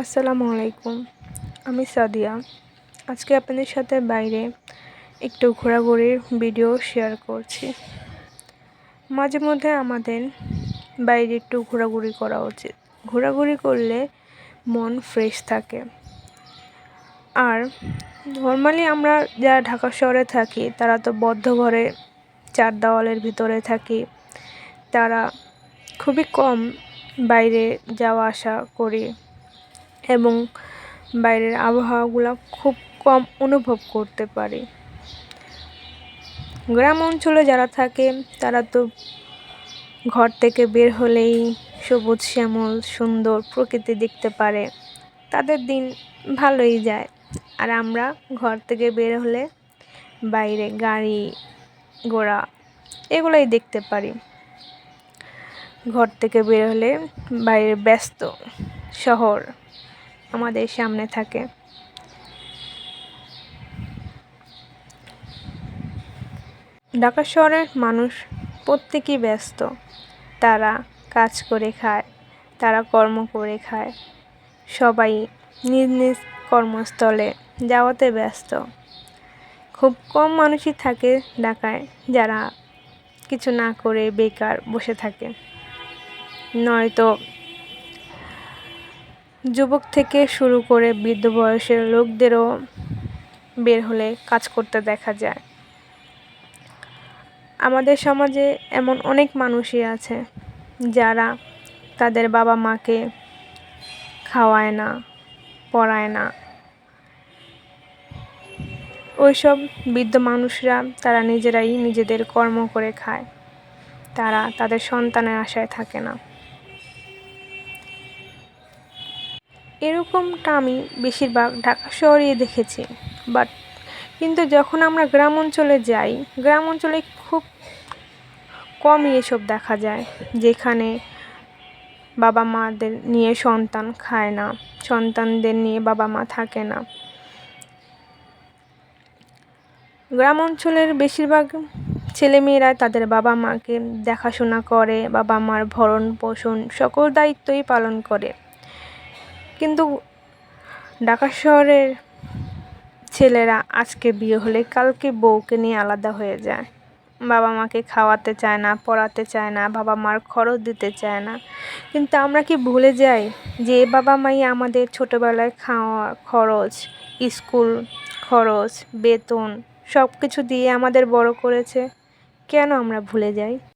আসসালামু আলাইকুম। আমি সাদিয়া। আজকে আপনাদের সাথে বাইরে একটু ঘোরাঘুরির ভিডিও শেয়ার করছি। মাঝে মধ্যে আমাদের বাইরে একটু ঘোরাঘুরি করা উচিত। ঘোরাঘুরি করলে মন ফ্রেশ থাকে। আর নর্মালি আমরা যারা ঢাকা শহরে থাকি, তারা তো বদ্ধ ঘরে চার দেওয়ালের ভিতরে থাকি। তারা খুবই কম বাইরে যাওয়া আসা করি। এবং বাইরের আবহাওয়াগুলো খুব কম অনুভব করতে পারি। গ্রাম অঞ্চলে যারা থাকে, তারা তো ঘর থেকে বের হলেই সবুজ, শ্যামল, সুন্দর প্রকৃতি দেখতে পারে। তাদের দিন ভালোই যায়। আর আমরা ঘর থেকে বের হলে বাইরে গাড়ি ঘোড়া এগুলোই দেখতে পারি। ঘর থেকে বের হলে বাইরে ব্যস্ত শহর। আমাদের সামনে থাকে। ঢাকা শহরের মানুষ প্রত্যেকেই ব্যস্ত। তারা কাজ করে খায়, তারা কর্ম করে খায়। সবাই নিজ নিজ কর্মস্থলে যাওয়াতে ব্যস্ত। খুব কম মানুষই থাকে ঢাকায় যারা কিছু না করে বেকার বসে থাকে। নয়তো যুবক থেকে শুরু করে বৃদ্ধ বয়সের লোকদেরও বের হলে কাজ করতে দেখা যায়। আমাদের সমাজে এমন অনেক মানুষই আছে যারা তাদের বাবা মাকে খাওয়ায় না, পড়ায় না। ওইসব বৃদ্ধ মানুষরা তারা নিজেরাই নিজেদের কর্ম করে খায়। তারা তাদের সন্তানের আশায় থাকে না। এরকমটা আমি বেশিরভাগ ঢাকা শহরেই দেখেছি। বাট কিন্তু যখন আমরা গ্রাম অঞ্চলে যাই, গ্রাম অঞ্চলে খুব কমই এসব দেখা যায়, যেখানে বাবা মাদের নিয়ে সন্তান খায় না, সন্তানদের নিয়ে বাবা মা থাকে না। গ্রাম অঞ্চলের বেশিরভাগ ছেলেমেয়েরা তাদের বাবা মাকে দেখাশোনা করে, বাবা মার ভরণ পোষণ সকল দায়িত্বই পালন করে। কিন্তু ঢাকা শহরের ছেলেরা আজকে বিয়ে হলে কালকে বউকে নিয়ে আলাদা হয়ে যায়। বাবা মাকে খাওয়াতে চায় না, পড়াতে চায় না, বাবা মার খরচ দিতে চায় না। কিন্তু আমরা কি ভুলে যাই যে বাবা মাই আমাদের ছোটোবেলায় খাওয়া খরচ, স্কুল খরচ, বেতন সব কিছু দিয়ে আমাদের বড় করেছে? কেন আমরা ভুলে যাই?